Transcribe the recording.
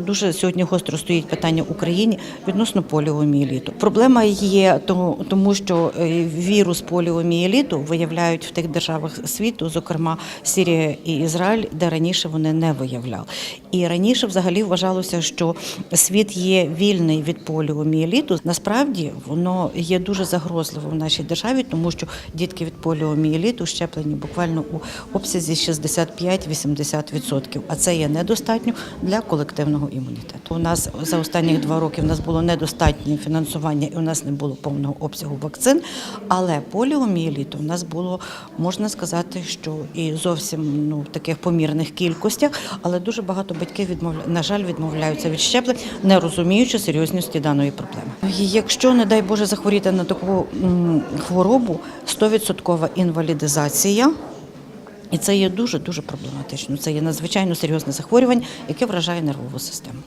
Дуже сьогодні гостро стоїть питання в Україні відносно поліомієліту. Проблема є то- тому, що е, вірус поліомієліту виявляють в тих державах світу, зокрема Сирія і Ізраїль, де раніше вони не виявляли. І раніше взагалі вважалося, що світ є вільний від поліомієліту. Насправді воно є дуже загрозливо в нашій державі, тому що дітки від поліомієліту щеплені буквально у обсязі 65-80%. А це є недостатньо для колективного імунітету. У нас за останні два роки в нас було недостатнє фінансування і у нас не було повного обсягу вакцин. Але поліомієліту у нас було можна сказати, що і зовсім ну в таких помірних кількостях, але дуже багато батьків відмовля... на жаль відмовляються від щеплень, не розуміючи серйозності даної проблеми. Якщо не дай Боже захворіти на таку хворобу, 100% інвалідизація. І це є дуже дуже проблематично. Це є надзвичайно серйозне захворювання, яке вражає нервову систему.